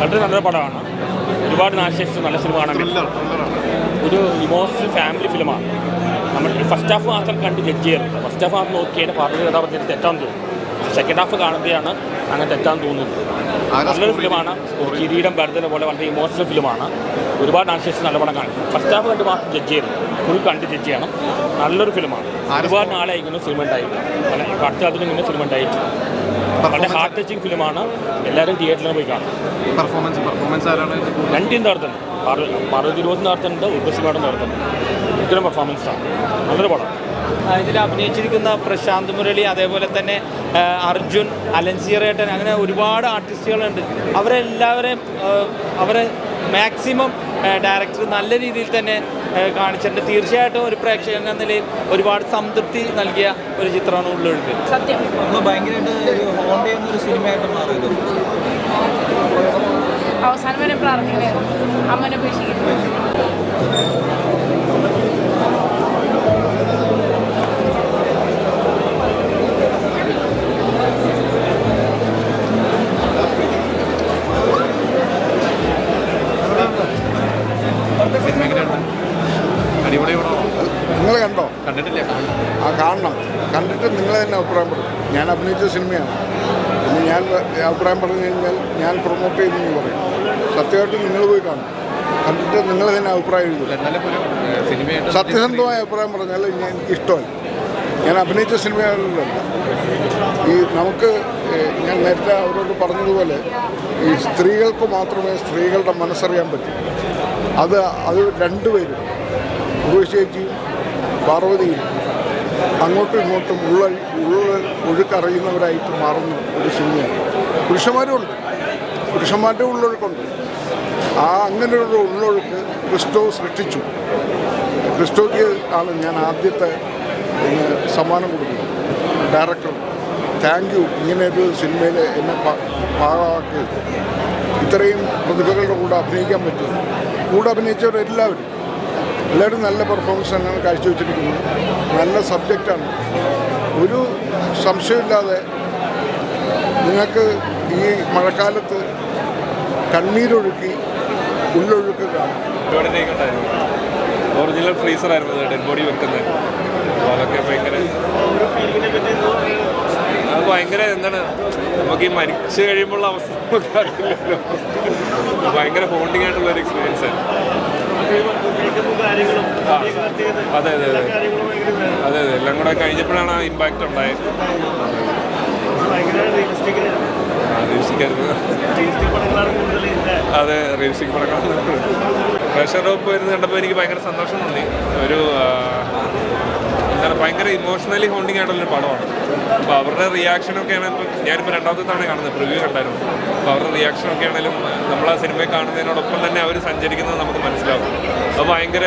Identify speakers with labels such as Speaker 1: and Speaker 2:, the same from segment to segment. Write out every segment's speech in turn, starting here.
Speaker 1: വളരെ നല്ലൊരു പടമാണ്. ഒരുപാട് നാശിച്ച നല്ല സിനിമ കാണാൻ ഒരു ഇമോഷണൽ ഫാമിലി ഫിലിമാണ് നമ്മൾ ഫസ്റ്റ് ഹാഫ് മാത്രം കണ്ട് ജഡ്ജ് ചെയ്യാറുണ്ട് ഫസ്റ്റ് ഹാഫ് മാത്രം നോക്കിയാൽ പറഞ്ഞ കഥാപാത്രത്തിന് തെറ്റാൻ തോന്നും. സെക്കൻഡ് ഹാഫ് കാണുമ്പോഴാണ് അങ്ങനെ തെറ്റാൻ തോന്നുന്നത്. നല്ലൊരു ഫിലിമാണ് കിരീടം ഭരതനെ പോലെ വളരെ ഇമോഷണൽ ഫിലിമാണ് ഒരുപാട് നാശിച്ച് നല്ല പടം കാണും ഫസ്റ്റ് ഹാഫ് കണ്ട് മാത്രം ജഡ്ജ് ചെയ്യരുത്. ഫുൾ കണ്ട് ജഡ്ജ് ചെയ്യണം. നല്ലൊരു ഫിലിമാണ് ഒരുപാട് നാളെ ഇങ്ങനെ സിനിമ ഉണ്ടായിട്ട് അടുത്ത കാലത്തിൽ ഇങ്ങനെ സിനിമ ഉണ്ടായിട്ട് വളരെ ഹാർട്ട് ടച്ചിങ് ഫിലിമാണ് എല്ലാവരും തിയേറ്ററിൽ പോയി കാണും.
Speaker 2: പെർഫോമൻസ് പെർഫോമൻസ് ആരാണ്? ഇതിൽ കൂടുതൽ?
Speaker 1: രണ്ടും നടത്തുന്നുണ്ട് പാർവതി ഇരുപത് നടത്തുന്നുണ്ട്. ഉർവശി മാഡം നടത്തുന്നുണ്ട് പെർഫോമൻസ് പെർഫോമൻസാണ് നല്ലൊരു പടം.
Speaker 3: ഇതിൽ അഭിനയിച്ചിരിക്കുന്ന പ്രശാന്ത് മുരളി അതേപോലെ തന്നെ അർജുൻ അലൻസിയറേട്ടൻ അങ്ങനെ ഒരുപാട് ആർട്ടിസ്റ്റുകളുണ്ട്. അവരെല്ലാവരെയും അവരെ മാക്സിമം ഡയറക്ടർ നല്ല രീതിയിൽ തന്നെ കാണിച്ചിട്ടുണ്ട്. തീർച്ചയായിട്ടും ഒരു പ്രേക്ഷകൻ എന്ന നിലയിൽ ഒരുപാട് സംതൃപ്തി നൽകിയ ഒരു ചിത്രമാണ് ഉള്ളൊഴുക്ക്
Speaker 4: സത്യം.
Speaker 5: നമ്മൾ ഭയങ്കരമായിട്ട് ഒരു ഹോണ്ട് ചെയ്യുന്ന ഒരു സിനിമയായിട്ട് മാറിയത്.
Speaker 4: അവസാനം വരെ പ്രാർത്ഥിക്കുന്നു അമ്മനെ ഉപേക്ഷിക്കുന്നു
Speaker 6: നിങ്ങൾ കണ്ടോ?
Speaker 2: കണ്ടിട്ടില്ല.
Speaker 6: ആ കാണണം. കണ്ടിട്ട് നിങ്ങൾ തന്നെ അഭിപ്രായം പറയും. ഞാൻ അഭിനയിച്ച സിനിമയാണ്. ഇനി ഞാൻ അഭിപ്രായം പറഞ്ഞു കഴിഞ്ഞാൽ ഞാൻ പ്രൊമോട്ട് ചെയ്യുന്നു പറയും. സത്യമായിട്ട് നിങ്ങൾ പോയി കാണും കണ്ടിട്ട് നിങ്ങൾ തന്നെ അഭിപ്രായം എഴുതും. സത്യസന്ധമായ അഭിപ്രായം പറഞ്ഞാൽ എനിക്ക് ഇഷ്ടമല്ല. ഞാൻ അഭിനയിച്ച സിനിമകളിലല്ല ഈ നമുക്ക് ഞാൻ നേരത്തെ അവരോട് പറഞ്ഞതുപോലെ ഈ സ്ത്രീകൾക്ക് മാത്രമേ സ്ത്രീകളുടെ മനസ്സറിയാൻ പറ്റൂ. അത് അത് രണ്ടുപേരും ഉർവശേച്ചിയും പാർവതിയും അങ്ങോട്ടും ഇങ്ങോട്ടും ഉള്ള ഉള്ള ഒഴുക്കറിയുന്നവരായിട്ട് മാറുന്ന ഒരു സിനിമയാണ്. പുരുഷന്മാരും ഉണ്ട് പുരുഷന്മാരുടെ ഉള്ളൊഴുക്കുണ്ട്. ആ അങ്ങനെയുള്ള ഉള്ളൊഴുക്ക് ക്രിസ്റ്റോ സൃഷ്ടിച്ചു. ക്രിസ്റ്റോയ്ക്ക് ആണ് ഞാൻ ആദ്യത്തെ സമ്മാനം കൊടുക്കുന്നത്. ഡയറക്ടർ താങ്ക് യു ഇങ്ങനെ ഒരു സിനിമയിൽ എന്നെ ഭാഗമാക്കിയത് ഇത്രയും പ്രതിഭകളുടെ കൂടെ അഭിനയിക്കാൻ പറ്റും കൂടെ അഭിനയിച്ചവർ എല്ലാവരും. എല്ലാവരും നല്ല പെർഫോമൻസ് തന്നെയാണ് കാഴ്ചവെച്ചിരിക്കുന്നത്. നല്ല സബ്ജക്റ്റാണ് ഒരു സംശയമില്ലാതെ നിങ്ങൾക്ക് ഈ മഴക്കാലത്ത് കണ്ണീരൊഴുക്കി ഉള്ളൊഴുക്ക് കാണാം.
Speaker 7: ഒറിജിനൽ ഫ്രീസർ ആയിരുന്നു ഡെഡ് ബോഡി വെക്കുന്നത്. അപ്പോൾ അതൊക്കെ ഭയങ്കര അത് ഭയങ്കര എന്താണ് നമുക്ക് ഈ മരിച്ചു കഴിയുമ്പോഴുള്ള അവസ്ഥ നമുക്ക് അറിയില്ലല്ലോ. ഭയങ്കര ബോണ്ടിങ് ആയിട്ടുള്ള ഒരു എക്സ്പീരിയൻസ് ആയിരുന്നു. അതെ അതെ അതെ. അതെ അതെ. എല്ലാം കൂടെ കഴിഞ്ഞപ്പോഴാണ് ആ ഇമ്പാക്റ്റ് ഉണ്ടായത്. അതെ റിയലിസ്റ്റിക് പടങ്ങളാണ്. പ്രഷർ റോപ്പ് വരുന്ന കണ്ടപ്പോൾ എനിക്ക് ഭയങ്കര സന്തോഷം തോന്നി. ഒരു എന്താണ് ഭയങ്കര ഇമോഷണലി ഹോണ്ടിങ് ആയിട്ടുള്ളൊരു പടമാണ്. അപ്പോൾ അവരുടെ റിയാക്ഷനൊക്കെയാണ് ഞാനിപ്പോൾ രണ്ടാമത്തെ തവണ കാണുന്നത് പ്രിവ്യൂ കണ്ടായിരുന്നു. അപ്പോൾ അവരുടെ റിയാക്ഷനൊക്കെ ആണെങ്കിലും നമ്മൾ ആ സിനിമയെ കാണുന്നതിനോടൊപ്പം തന്നെ അവർ സഞ്ചരിക്കുന്നത് നമുക്ക് മനസ്സിലാവും. അത് ഭയങ്കര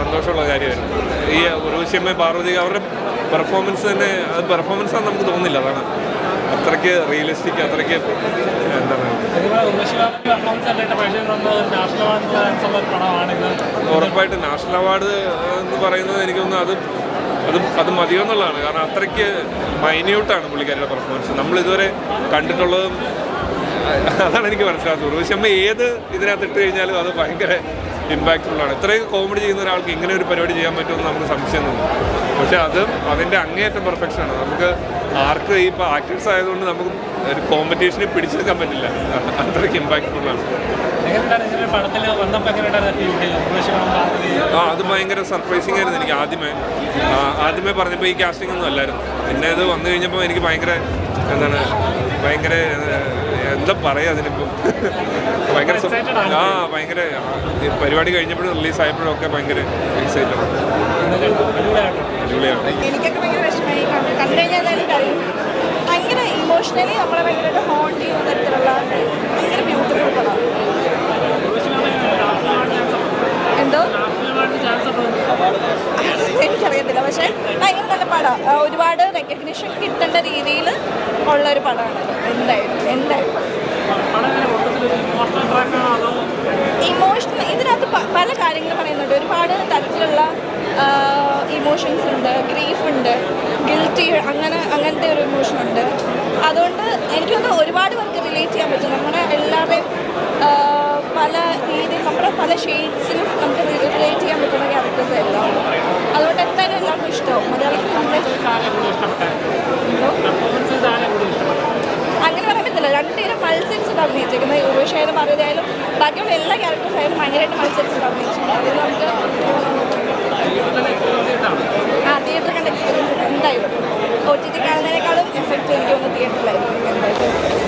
Speaker 7: സന്തോഷമുള്ള കാര്യമായിരുന്നു. ഈ ഉർവശിയമ്മ പാർവതി അവരുടെ പെർഫോമൻസ് തന്നെ അത് പെർഫോമൻസ് ആണെന്ന് നമുക്ക് തോന്നുന്നില്ല. അതാണ് അത്രയ്ക്ക് റിയലിസ്റ്റിക് അത്രയ്ക്ക് എന്താണ് ഉറപ്പായിട്ട് നാഷണൽ അവാർഡ് എന്ന് പറയുന്നത് എനിക്ക് തോന്നുന്നു അത് അത് അത് മതിയോ എന്നുള്ളതാണ്. കാരണം അത്രയ്ക്ക് മൈന്യൂട്ടാണ് പുള്ളിക്കാരുടെ പെർഫോമൻസ് നമ്മൾ ഇതുവരെ കണ്ടിട്ടുള്ളതും അതാണ് എനിക്ക് മനസ്സിലാകുന്നത് ഉർവശമ്മ ഏത് ഇതിനകത്ത് ഇട്ട് കഴിഞ്ഞാലും അത് ഭയങ്കര ഇമ്പാക്റ്റ്ഫുള്ളാണ് ഇത്രയും കോമഡി ചെയ്യുന്ന ഒരാൾക്ക് ഇങ്ങനെ ഒരു പരിപാടി ചെയ്യാൻ പറ്റുമെന്ന് നമുക്ക് സംശയം തോന്നും. പക്ഷേ അത് അതിന്റെ അങ്ങേയറ്റം പെർഫെക്ഷൻ ആണ്. നമുക്ക് ആർക്ക് ഇപ്പോൾ ആക്ടേഴ്സ് ആയതുകൊണ്ട് നമുക്ക് ഒരു കോമ്പറ്റീഷനിൽ പിടിച്ചെടുക്കാൻ പറ്റില്ല. അത്രയ്ക്ക് ഇമ്പാക്ട്ഫുൾ ആണ്. ആ അത് ഭയങ്കര സർപ്രൈസിങ് ആയിരുന്നു എനിക്ക് ആദ്യമേ. ആ, ആദ്യമേ പറഞ്ഞപ്പോൾ ഈ കാസ്റ്റിംഗ് ഒന്നും അല്ലായിരുന്നു. പിന്നെ ഇത് വന്നു കഴിഞ്ഞപ്പോൾ എനിക്ക് ഭയങ്കര എന്താണ് ഭയങ്കര എന്താ പറയുക അതിനിപ്പോൾ ഭയങ്കര ആ ഭയങ്കര പരിപാടി കഴിഞ്ഞപ്പോഴും റിലീസ് ആയപ്പോഴും ഒക്കെ ഭയങ്കര എക്സൈറ്റഡ് അടിപൊളിയാണ്
Speaker 4: എനിക്കൊക്കെ ഭയങ്കര വിഷമമായി. കണ്ടു കഴിഞ്ഞാൽ ഇമോഷണലി നമ്മളെ ഭയങ്കരമായിട്ട് ഹോണ്ട് ചെയ്യുന്ന തരത്തിലുള്ള ഭയങ്കര ബ്യൂട്ടിഫുൾ പടം. എന്തോ? എനിക്കറിയത്തില്ല. പക്ഷേ ഭയങ്കര നല്ല പടം. ഒരുപാട് റെക്കഗ്നിഷൻ കിട്ടേണ്ട രീതിയിൽ ഉള്ള ഒരു പടമാണ് എന്തായാലും എന്തായാലും. ഇമോഷണൽ ഇതിനകത്ത് പല കാര്യങ്ങൾ പറയുന്നുണ്ട്. ഒരുപാട് തരത്തിലുള്ള ഇമോഷൻസ് ഉണ്ട് ഗ്രീഫ് ഉണ്ട് ഗിൽറ്റി അങ്ങനെ അങ്ങനത്തെ ഒരു ഇമോഷൻ ഉണ്ട്. അതുകൊണ്ട് എനിക്കൊന്ന് ഒരുപാട് പേർക്ക് റിലേറ്റ് ചെയ്യാൻ പറ്റും. നമ്മുടെ എല്ലാവരുടെയും പല രീതിയിൽ നമ്മുടെ പല ഷെയ്ഡ്സിലും നമുക്ക് റിലേറ്റ് ചെയ്യാൻ പറ്റുന്ന ക്യാരക്ടേഴ്സ് എല്ലാം അതുകൊണ്ട് എന്തായാലും എല്ലാവർക്കും ഇഷ്ടമാവും. മലയാളത്തിൽ നമ്മുടെ അങ്ങനെ പറയാൻ പറ്റില്ല രണ്ടുപേരും മത്സരിച്ചിട്ട് അഭിനയിച്ചേക്കുന്നത്. ഉർവശായാലും പറയുന്നതായാലും ബാക്കിയുള്ള എല്ലാ ക്യാരക്ടേഴ്സ് ആയാലും ഭയങ്കരമായിട്ട് മത്സരിച്ചിട്ട് അഭിനയിച്ചിട്ടുണ്ട്. അതിൽ നമുക്ക് ആ തിയേറ്റർ കണ്ട എക്സ്പീരിയൻസ് എന്തായാലും. ഒ ടി ടി കാണുന്നതിനേക്കാളും എഫക്റ്റ് എനിക്ക് തോന്നുന്നു തിയേറ്ററിലായിരുന്നു എന്തായാലും.